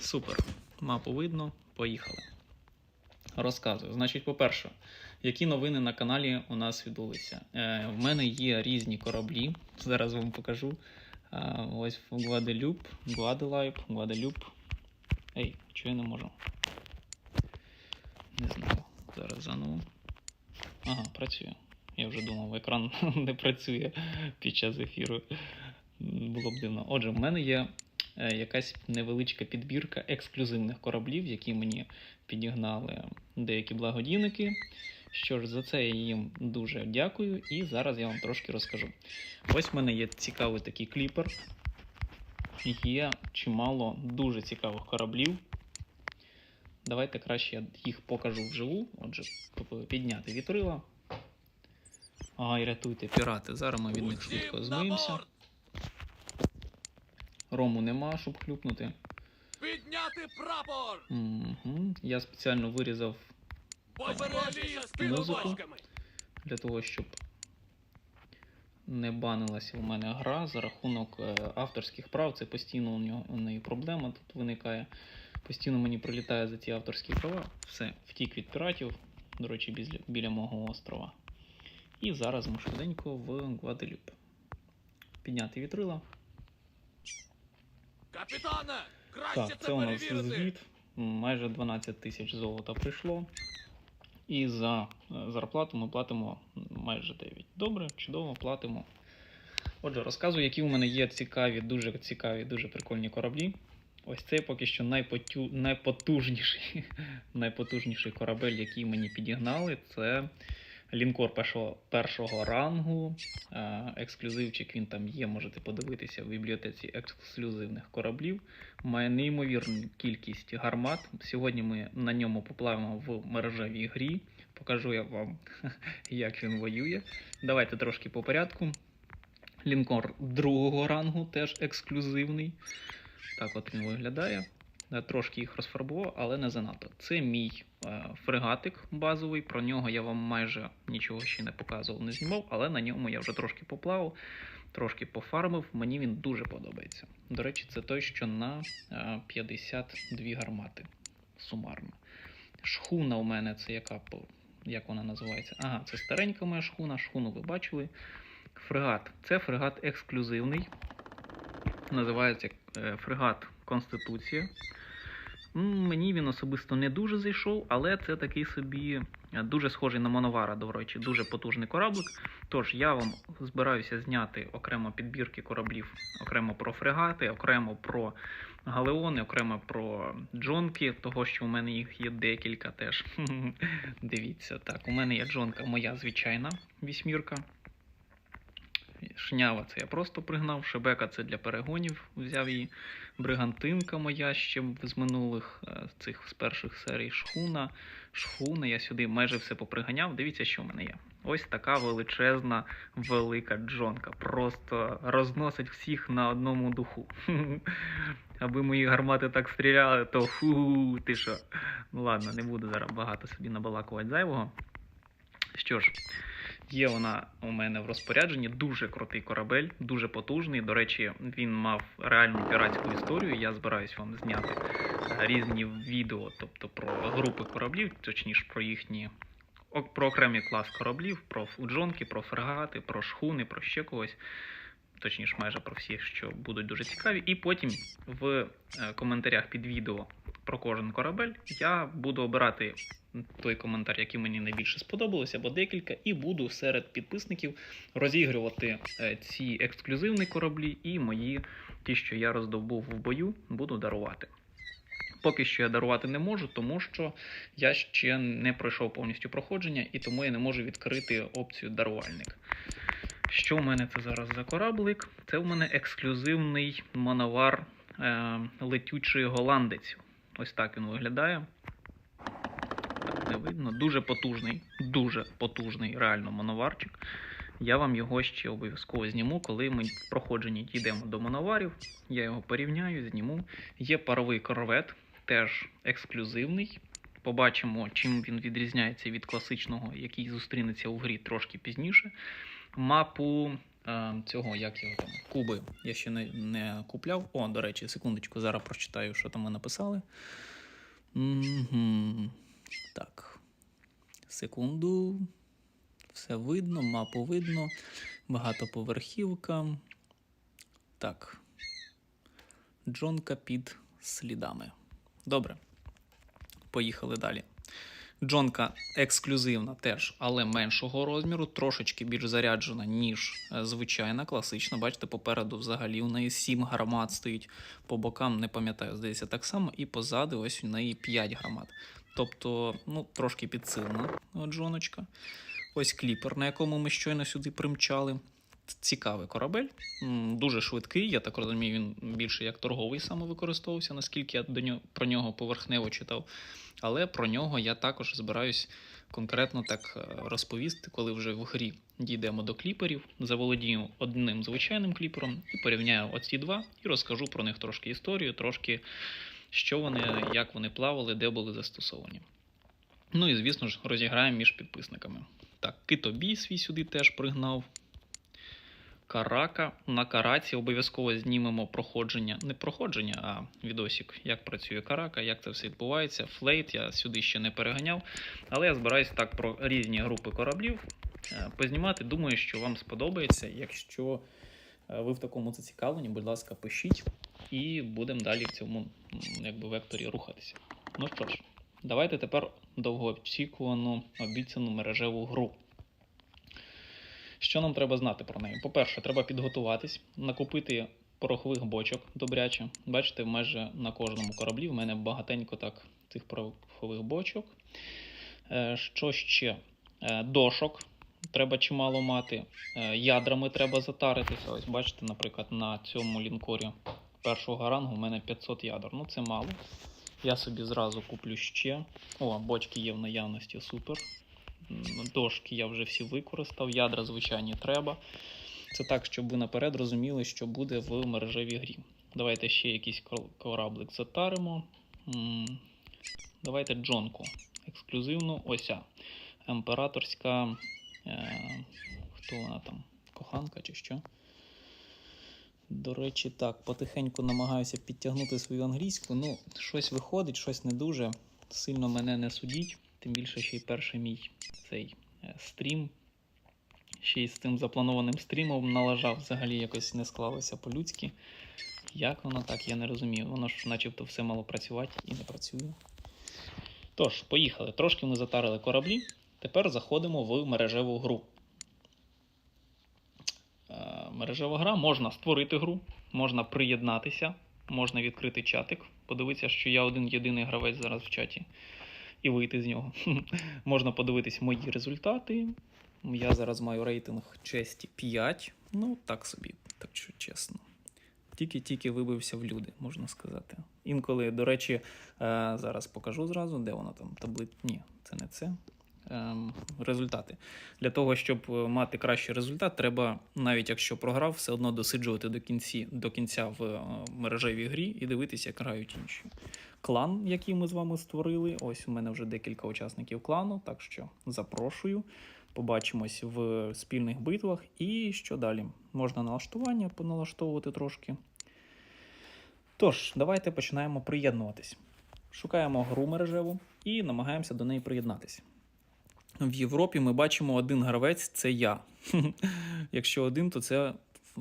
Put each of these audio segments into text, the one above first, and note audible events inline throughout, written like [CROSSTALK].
Супер. Мапу видно, поїхали. Розказую. Значить, по-перше, які новини на каналі у нас відбулися? Е, в мене є різні кораблі. Зараз вам покажу. Е, ось в Гваделюп, Гваделайп, Гваделюп. Ей, чого я не можу? Не знаю. Зараз заново. Ага, працює. Я вже думав, екран [LAUGHS] не працює під час ефіру. Було б дивно. Отже, в мене є якась невеличка підбірка ексклюзивних кораблів, які мені підігнали деякі благодійники. Що ж, за це я їм дуже дякую, і зараз я вам трошки розкажу. Ось в мене є цікавий такий кліпер. Є чимало дуже цікавих кораблів. Давайте краще я їх покажу вживу. Отже, підняти вітрила. Ай, рятуйте, пірати. Зараз ми від них швидко змиємося. Рому нема, щоб хлюпнути. Підняти прапор! Угу. Я спеціально вирізав Музику. для того, щоб не банилася у мене гра за рахунок е, авторських прав. Це постійно у нього у неї проблема тут виникає. Постійно мені прилітає за ці авторські права. Все, втік від піратів, до речі, біля, біля мого острова. І зараз ми швиденько в Гваделюп. Підняти вітрила. Капітане! Краще Так, це, це у нас звіт. Майже 12 тисяч золота прийшло. І за е, зарплату ми платимо майже 9. Добре, чудово, платимо. Отже, розказую, які у мене є цікаві, дуже цікаві, дуже прикольні кораблі. Ось цей поки що найпотю... найпотужніший, [LAUGHS] найпотужніший корабель, який мені підігнали, це лінкор першого, першого рангу. Е, Ексклюзивчик він там є, можете подивитися в бібліотеці ексклюзивних кораблів. Має неймовірну кількість гармат. Сьогодні ми на ньому поплавимо в мережевій грі. Покажу я вам, [LAUGHS] як він воює. Давайте трошки по порядку. Лінкор другого рангу теж ексклюзивний. Так от він виглядає. Я Трошки їх розфарбував, але не занадто. Це мій е, фрегатик базовий. Про нього я вам майже нічого ще не показував, не знімав, але на ньому я вже трошки поплавав, трошки пофармив. Мені він дуже подобається. До речі, це той, що на е, 52 гармати сумарно. Шхуна у мене це яка як вона називається? Ага, це старенька моя шхуна. Шхуну ви бачили. Фрегат. Це фрегат ексклюзивний. Називається е, фрегат Конституція. Мені він особисто не дуже зайшов, але це такий собі е, дуже схожий на Моновара, до речі, дуже потужний кораблик. Тож я вам збираюся зняти окремо підбірки кораблів, окремо про фрегати, окремо про галеони, окремо про джонки, того що у мене їх є декілька теж. [LAUGHS] Дивіться, так, у мене є джонка моя звичайна вісьмірка. Шнява це я просто пригнав. Шебека це для перегонів. Взяв її. Бригантинка моя ще з минулих е, цих з перших серій шхуна. Шхуна. Я сюди майже все поприганяв. Дивіться, що в мене є. Ось така величезна, велика джонка. Просто розносить всіх на одному духу. [LAUGHS] Аби мої гармати так стріляли, то фу, ти що. Ну ладно, не буду зараз багато собі набалакувати зайвого. Що ж, Є вона у мене в розпорядженні дуже крутий корабель, дуже потужний. До речі, він мав реальну піратську історію. Я збираюсь вам зняти е, різні відео, тобто про групи кораблів, точніше про їхні про окремі клас кораблів, про фуджонки, про фрегати, про шхуни, про ще когось. Точніше, майже про всі, що будуть дуже цікаві. І потім в е, коментарях під відео про кожен корабель я буду обирати той коментар, який мені найбільше сподобалося, або декілька, і буду серед підписників розігрувати е, ці ексклюзивні кораблі і мої, ті, що я роздобув в бою, буду дарувати. Поки що я дарувати не можу, тому що я ще не пройшов повністю проходження, і тому я не можу відкрити опцію дарувальник. Що в мене це зараз за кораблик? Це в мене ексклюзивний мановар е, летючий голландець. Ось так він виглядає. Так, не видно. Дуже потужний, дуже потужний реально моноварчик. Я вам його ще обов'язково зніму, коли ми в проходженні дійдемо до моноварів. Я його порівняю, зніму. Є паровий корвет, теж ексклюзивний. Побачимо, чим він відрізняється від класичного, який зустрінеться у грі трошки пізніше. Мапу цього, як його там, куби. Я ще не, не купляв. О, до речі, секундочку, зараз прочитаю, що там ви написали. Угу. Так. Секунду. Все видно, мапу видно. Багатоповерхівка. Так. Джонка під слідами. Добре. Поїхали далі. Джонка ексклюзивна теж, але меншого розміру, трошечки більш заряджена, ніж е, звичайна, класична. Бачите, попереду взагалі у неї 7 гармат стоїть, по бокам, не пам'ятаю, здається, так само, і позаду ось у неї 5 гармат. Тобто, ну, трошки підсилена джоночка. Ось кліпер, на якому ми щойно сюди примчали. Цікавий корабель, дуже швидкий. Я так розумію, він більше як торговий саме використовувався, наскільки я до нього, про нього поверхнево читав. Але про нього я також збираюсь конкретно так е, розповісти, коли вже в грі дійдемо до кліперів, заволодію одним звичайним кліпером і порівняю оці два, і розкажу про них трошки історію, трошки що вони, як вони плавали, де були застосовані. Ну і звісно ж, розіграємо між підписниками. Так, китобій свій сюди теж пригнав. Карака. На караці обов'язково знімемо проходження, не проходження, а відосик, як працює карака, як це все відбувається. Флейт я сюди ще не переганяв. Але я збираюся так про різні групи кораблів е, познімати. Думаю, що вам сподобається. Якщо е, ви в такому зацікавлені, будь ласка, пишіть і будемо далі в цьому якби, векторі рухатися. Ну що ж, давайте тепер довгоочікувану обіцяну мережеву гру. Що нам треба знати про неї? По-перше, треба підготуватись, накупити порохових бочок добряче. Бачите, майже на кожному кораблі в мене багатенько так цих порохових бочок. Е, Що ще? Е, Дошок треба чимало мати. Е, Ядрами треба затаритися. Ось бачите, наприклад, на цьому лінкорі першого рангу в мене 500 ядер. Ну це мало. Я собі зразу куплю ще. О, бочки є в наявності, супер. Дошки я вже всі використав, ядра звичайні треба. Це так, щоб ви наперед розуміли, що буде в мережевій грі. Давайте ще якийсь кораблик затаримо. Давайте Джонку. Ексклюзивну ося. Емператорська. Е, хто вона там? Коханка чи що? До речі, так, потихеньку намагаюся підтягнути свою англійську. Ну, щось виходить, щось не дуже. Сильно мене не судіть. Тим більше ще й перший мій цей е, стрім. Ще й з тим запланованим стрімом налажав, взагалі якось не склалося по-людськи. Як воно так, я не розумію. Воно ж начебто все мало працювати і не працює. Тож, поїхали. Трошки ми затарили кораблі. Тепер заходимо в мережеву гру. Е, Мережева гра можна створити гру, можна приєднатися, можна відкрити чатик, подивитися, що я один єдиний гравець зараз в чаті, і вийти з нього. [LAUGHS] можна подивитись мої результати. Я зараз маю рейтинг честі 5. Ну, так собі, так що чесно. Тільки-тільки вибився в люди, можна сказати. Інколи, до речі, е, зараз покажу зразу, де воно там таблиця. Ні, це не це. Ем, результати. Для того, щоб е, мати кращий результат, треба, навіть якщо програв, все одно досиджувати до, кінці, до кінця в е, мережевій грі і дивитися, як грають інші. Клан, який ми з вами створили. Ось у мене вже декілька учасників клану, так що запрошую. Побачимось в спільних битвах. І що далі? Можна налаштування поналаштовувати трошки. Тож, давайте починаємо приєднуватись. Шукаємо гру мережеву і намагаємося до неї приєднатися. В Європі ми бачимо один гравець це я. [LAUGHS] Якщо один, то це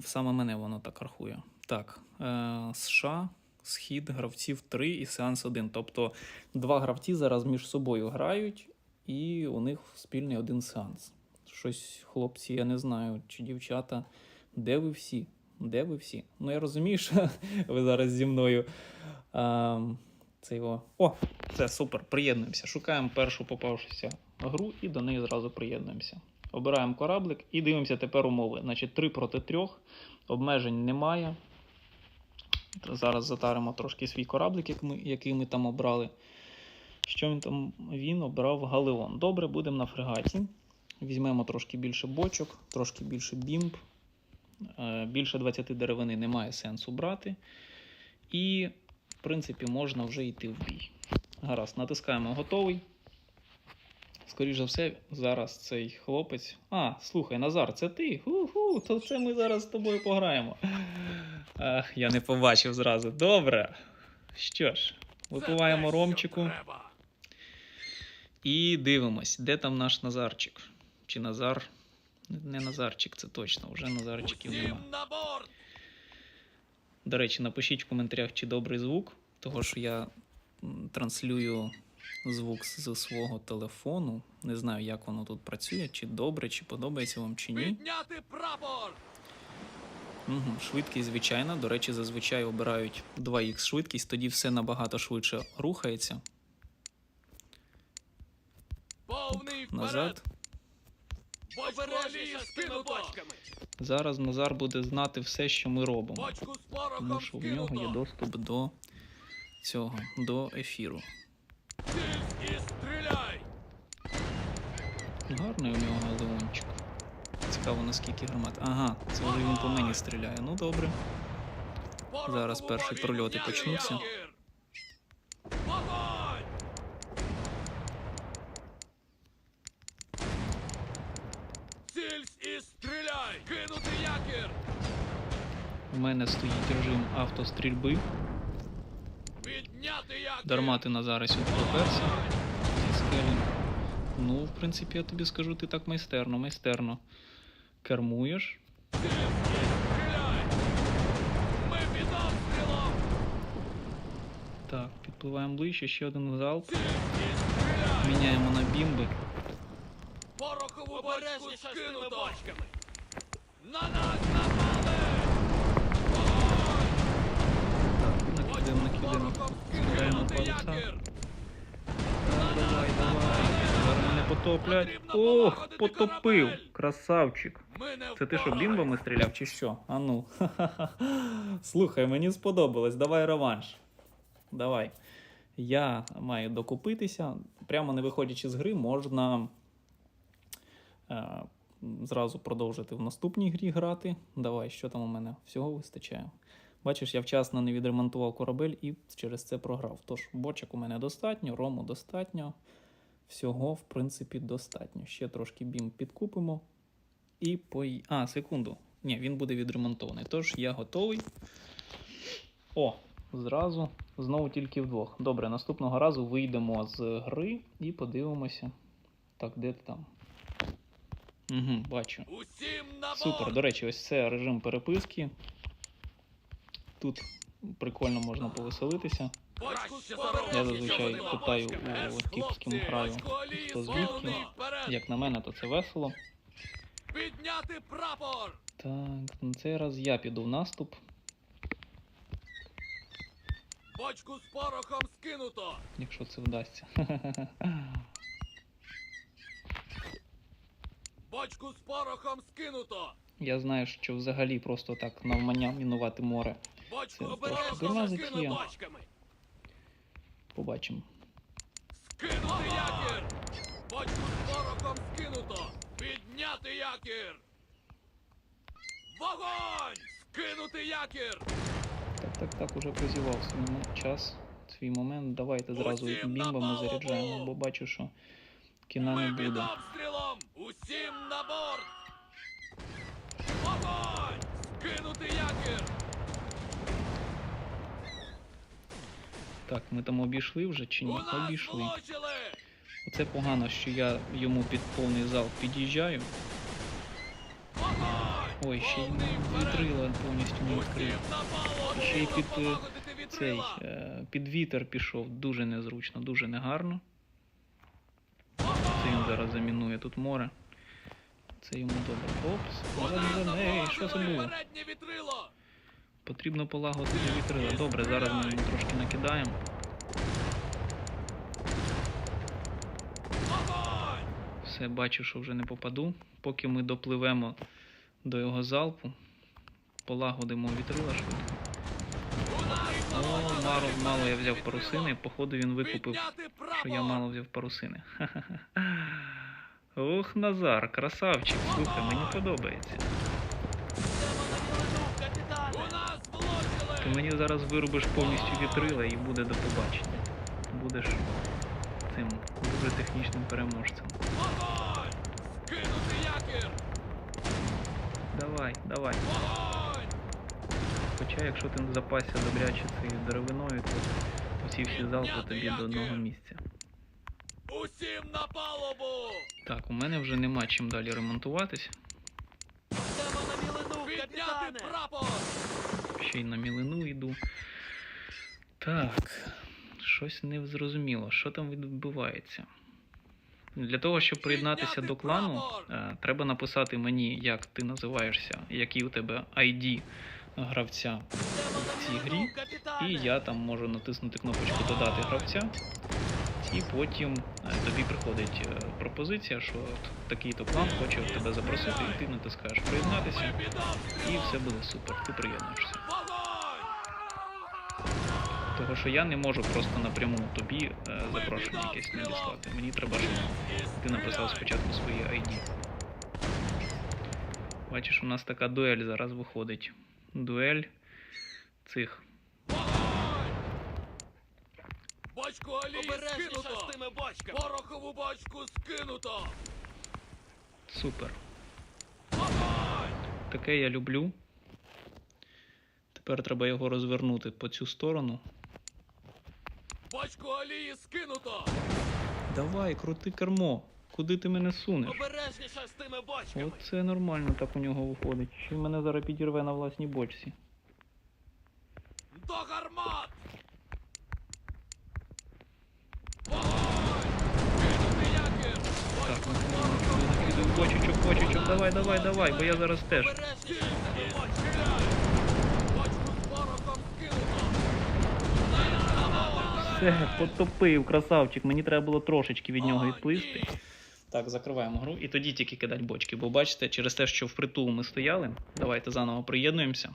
саме мене воно так рахує. Так, е, США, схід гравців 3 і сеанс 1. Тобто два гравці зараз між собою грають, і у них спільний один сеанс. Щось, хлопці, я не знаю, чи дівчата. Де ви всі? Де ви всі? Ну, я розумію, що [LAUGHS] ви зараз зі мною. А, це його. О, це супер. Приєднуємося. Шукаємо першу попавшуся гру і до неї зразу приєднуємося. Обираємо кораблик і дивимося тепер умови. Значить, 3 проти 3, обмежень немає. Зараз затаримо трошки свій кораблик, який ми там обрали. Що він там? Він обрав Галеон. Добре, будемо на фрегаті. Візьмемо трошки більше бочок, трошки більше бімб. Е, Більше 20 деревини немає сенсу брати. І, в принципі, можна вже йти в бій. Гаразд, натискаємо готовий. Скоріш за все, зараз цей хлопець. А, слухай, Назар, це ти? Ху-ху, то це ми зараз з тобою пограємо. Ах, я не побачив зразу. Добре. Що ж, випиваємо ромчику і дивимось, де там наш Назарчик. Чи Назар? Не Назарчик, це точно, вже Назарчиків нема. Усім на борт! До речі, напишіть в коментарях, чи добрий звук, того що я транслюю звук з свого телефону. Не знаю, як воно тут працює, чи добре, чи подобається вам, чи ні. Підняти прапор! Угу, швидкість, звичайна. До речі, зазвичай обирають 2х швидкість, тоді все набагато швидше рухається. Повний! Назад. Зараз Назар буде знати все, що ми робимо. Тому що в нього є доступ до цього, до ефіру. Ціль і стріляй! Гарний у нього галеончик. Цікаво, наскільки гармат. Ага, це вже він по мені стріляє. Ну добре. Зараз перші прольоти почнуться. У мене стоїть режим автострільби. Дарма ти на зараз сюди поперся зі скелі. Ну, в принципі, я тобі скажу, ти так майстерно, майстерно кермуєш. Так, підпливаємо ближче, ще один залп. Міняємо на бімби. Порохову бочку скинуто! На нас Паруса. якір! Давай, давай. Мене потоплять. Ох, потопив. Красавчик. Це ти що, бімбами стріляв чи що? А ну. [LAUGHS] Слухай, мені сподобалось. Давай реванш. Давай. Я маю докупитися. Прямо не виходячи з гри, можна е, зразу продовжити в наступній грі грати. Давай, що там у мене? Всього вистачає. Бачиш, я вчасно не відремонтував корабель і через це програв. Тож, бочок у мене достатньо, рому достатньо. Всього, в принципі, достатньо. Ще трошки бім підкупимо. І пої... А, секунду. Ні, він буде відремонтований. Тож я готовий. О, зразу. Знову тільки вдвох. Добре, наступного разу вийдемо з гри і подивимося. Так, де ти там? Угу, бачу. Супер. До речі, ось це режим переписки. Тут прикольно можна повеселитися. Я зазвичай питаю у тих, з ким граю, хто звідки. Як на мене, то це весело. Підняти прапор! Так, на цей раз я піду в наступ. Бочку з порохом скинуто! якщо це вдасться. [LAUGHS] Бочку з порохом скинуто! Я знаю, що взагалі просто так навмання мінувати море. Бочку Це з трошки порохом дурна затія. скинуто! Бочками. Побачимо. Скинути якір! Бочку з порохом скинуто! Підняти якір! Вогонь! Скинути якір! Так, так, так, уже прозівав свій час, свій момент. Давайте зразу бімбами заряджаємо, бо бачу, що кіна не Ми під обстрілом! Усім на борт! Вогонь! Скинути якір! Так, ми там обійшли вже чи ні? Обійшли. Оце погано, що я йому під повний зал під'їжджаю. Ой, ще й вітрила повністю не відкрив. Ще й під, е, Цей е, під вітер пішов дуже незручно, дуже негарно. Це він зараз замінує тут море. Це йому добре. Опс, що це було? Потрібно полагодити вітрила. Добре, зараз ми йому трошки накидаємо. Все, бачу, що вже не попаду. Поки ми допливемо до його залпу, полагодимо вітрила швидко. О, мало, мало я взяв парусини, походу він викупив, що я мало взяв парусини. Ох, Назар, красавчик, слухай, мені подобається. Ти мені зараз вирубиш повністю вітрила і буде до побачення. Будеш цим дуже технічним переможцем. Давай, давай. Хоча, якщо ти запасся добряче цією деревиною, то усі всі залпи тобі до одного місця. Усім на палубу! Так, у мене вже нема чим далі ремонтуватись. Йдемо на капітане! Ще й на мілину йду. Так, щось не зрозуміло, що там відбувається. Для того, щоб приєднатися до клану, е, треба написати мені, як ти називаєшся, який у тебе ID гравця. В цій грі! І я там можу натиснути кнопочку Додати гравця. І потім е, тобі приходить е, пропозиція, що такий-то клан хоче тебе запросити, і ти натискаєш приєднатися, і все буде супер, ти приєднуєшся. Того, що я не можу просто напряму тобі е, запрошення якесь надіслати. Мені треба, щоб ти написав спочатку своє ID. Бачиш, у нас така дуель зараз виходить. Дуель цих. Бочку олії з тими! Порохову бочку скинуто! Супер. Таке я люблю. Тепер треба його розвернути по цю сторону. Бочку олії скинуто! Давай, крути кермо. Куди ти мене сунеш? Обережніше з тими бочками! Оце нормально так у нього виходить. Чи мене зараз підірве на власній бочці? До гармат! Так, порохом бочечок, бочечок, давай, давай, давай, бо я зараз теж. Обережніше з тими бочками! Стріляй! Бочку з порохом скинуто! Все, потопив, красавчик. Мені треба було трошечки від нього відплисти. Так, закриваємо гру і тоді тільки кидать бочки. Бо бачите, через те, що впритул ми стояли, давайте заново приєднуємося.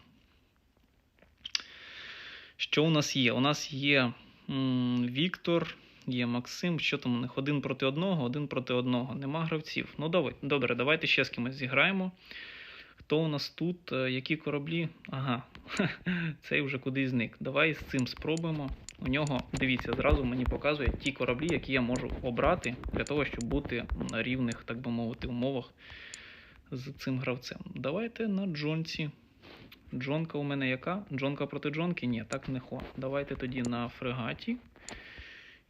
Що у нас є? У нас є м, Віктор, є Максим. Що там у них? Один проти одного, один проти одного. Нема гравців. Ну, давай, добре, давайте ще з кимось зіграємо. Хто у нас тут? Е, Які кораблі? Ага, [LAUGHS] цей вже кудись зник. Давай з цим спробуємо. У нього, дивіться, зразу мені показує ті кораблі, які я можу обрати для того, щоб бути на рівних, так би мовити, умовах з цим гравцем. Давайте на Джонці. Джонка у мене яка? Джонка проти Джонки? Ні, так не хо. Давайте тоді на фрегаті.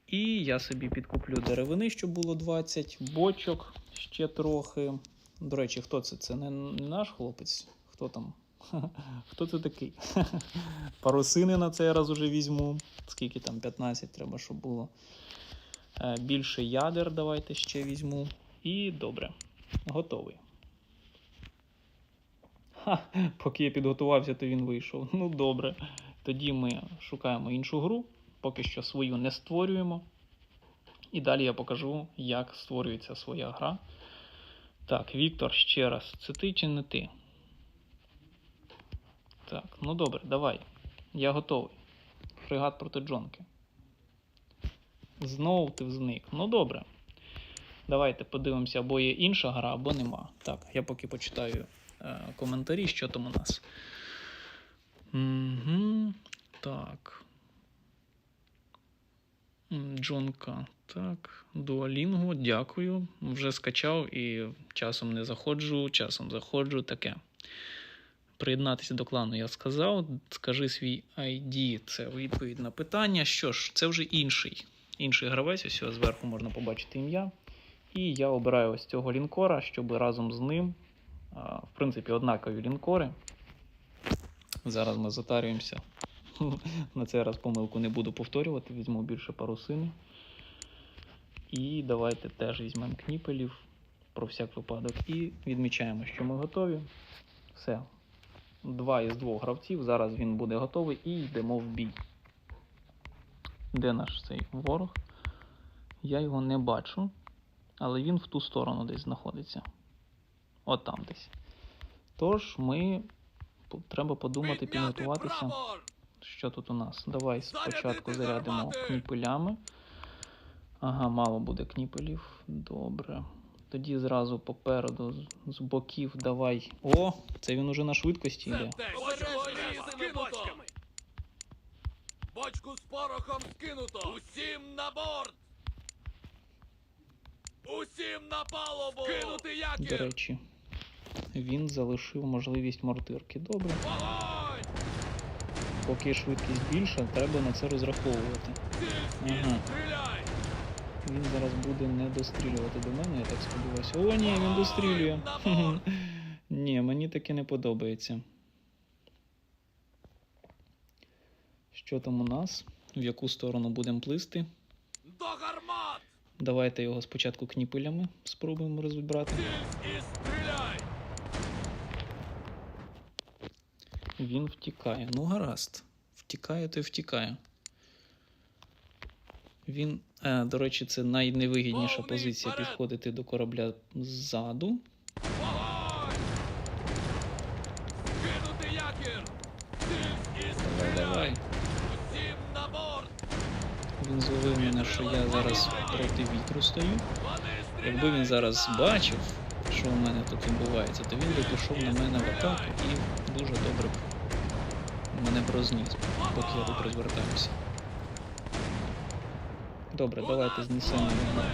І я собі підкуплю деревини, щоб було 20, бочок ще трохи. До речі, хто це? Це не наш хлопець? Хто там? [LAUGHS] Хто це такий? [LAUGHS] Парусини на цей раз уже візьму. Скільки там? 15 треба, щоб було. Е, Більше ядер давайте ще візьму. І добре. Готовий. Ха, поки я підготувався, то він вийшов. Ну добре. Тоді ми шукаємо іншу гру. Поки що свою не створюємо. І далі я покажу, як створюється своя гра. Так, Віктор, ще раз, це ти чи не ти? Так, ну добре, давай. Я готовий. Фрегат проти Джонки. Знову ти зник. Ну добре. Давайте подивимося, або є інша гра, або нема. Так, я поки почитаю е, коментарі, що там у нас. Угу, так. Джонка. Так. Дуалінго, дякую. Вже скачав і часом не заходжу, часом заходжу. Таке. Приєднатися до клану я сказав. Скажи свій ID, це відповідь на питання. Що ж, це вже інший. Інший гравець, ось зверху можна побачити ім'я. І я обираю ось цього лінкора, щоб разом з ним, в принципі, однакові лінкори. Зараз ми затарюємося. [LAUGHS] На цей раз помилку не буду повторювати, візьму більше парусини. І давайте теж візьмемо кніпелів про всяк випадок. І відмічаємо, що ми готові. Все. Два із двох гравців. Зараз він буде готовий і йдемо в бій. Де наш цей ворог? Я його не бачу, але він в ту сторону десь знаходиться. От там десь. Тож ми треба подумати, підготуватися. Що тут у нас? Давай спочатку зарядимо кніпелями. Ага, мало буде кніпелів. Добре. Тоді зразу попереду, з- боків давай. О, це він уже на швидкості йде. бочку з порохом скинуто! Усім на борт! Усім на палубу! Кинути До речі, він залишив можливість мортирки. Добре. Вогонь! Поки швидкість більша, треба на це розраховувати. Ага. стріляй! Він зараз буде не дострілювати до мене, я так сподіваюся. О, ні, він дострілює. [LAUGHS] Ні, мені таке не подобається. Що там у нас? В яку сторону будемо плисти? До гармат! Давайте його спочатку кніпелями спробуємо розібрати. Він втікає. Ну, гаразд. Втікає, то й втікає. Він, е, до речі, це найневигідніша позиція підходити до корабля ззаду. Давай! Він зловив мене, що я зараз проти вітру стою. Якби він зараз бачив, що у мене тут відбувається, то він би пішов на мене в атаку і дуже добре мене б розніс, поки я тут розвертаюся. Добре, давайте знесемо його на.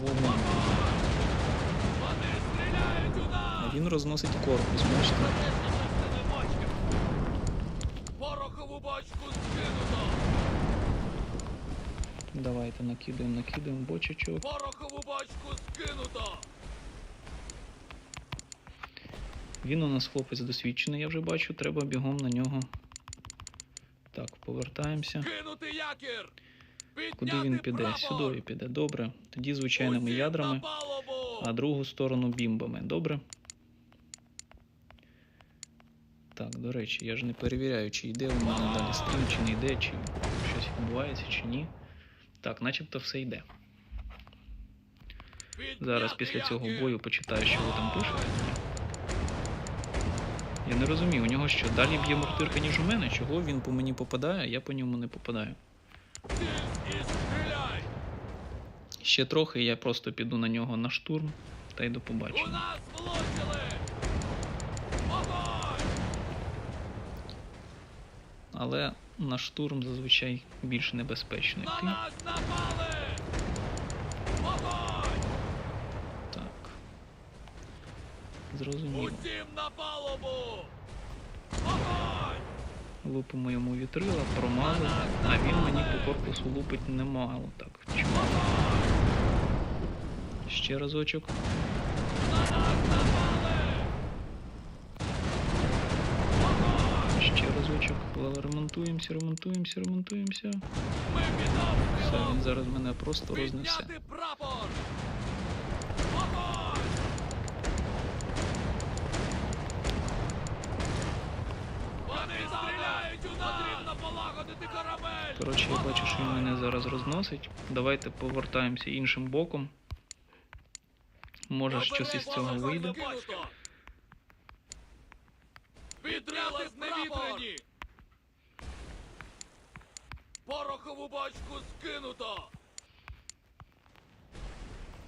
Вогонь. Він розносить корпус, бачите? Порохову бочку скинуто! Давайте накидаємо, накидаємо бочечок. Порохову бочку скинуто! Він у нас хлопець досвідчений, я вже бачу, треба бігом на нього. Так, повертаємося. Кинути якір! Куди він піде? прапор! Сюди піде. Добре. Тоді звичайними ядрами, а другу сторону бімбами. Добре. Так, до речі, я ж не перевіряю, чи йде у мене далі стрім, чи не йде, чи щось відбувається, чи ні. Так, начебто все йде. Зараз після цього бою почитаю, що ви там пишете. Я не розумію, у нього що, далі б'є мортирка, ніж у мене? Чого він по мені попадає, а я по ньому не попадаю. Ще трохи, я просто піду на нього на штурм, та й до побачення. Але на штурм зазвичай більш небезпечно йти. нас напали! Вогонь! Так. Зрозуміло. Усім на палубу! Лупимо йому вітрила, промазали, а він мені по корпусу лупить немало. Так, чому? Ще разочок. Ще разочок. Ремонтуємося, ремонтуємося, ремонтуємося. Все, він зараз мене просто рознесе. Коротше, я бачу, що він мене зараз розносить. Давайте повертаємося іншим боком. Може щось із цього вийде. Підняти невітряні! Порохову бочку скинуто!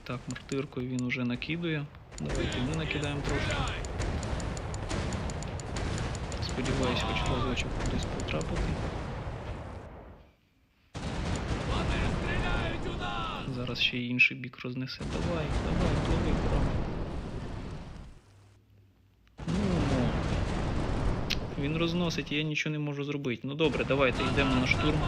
Так, мортиркою він уже накидує. Давайте ми накидаємо трошки. Сподіваюсь, хоч разочок кудись потрапити. Вони стріляють у нас! Зараз ще й інший бік рознесе. Давай, давай, пливи, пора. Ну, він розносить, я нічого не можу зробити. Ну добре, давайте йдемо на штурм.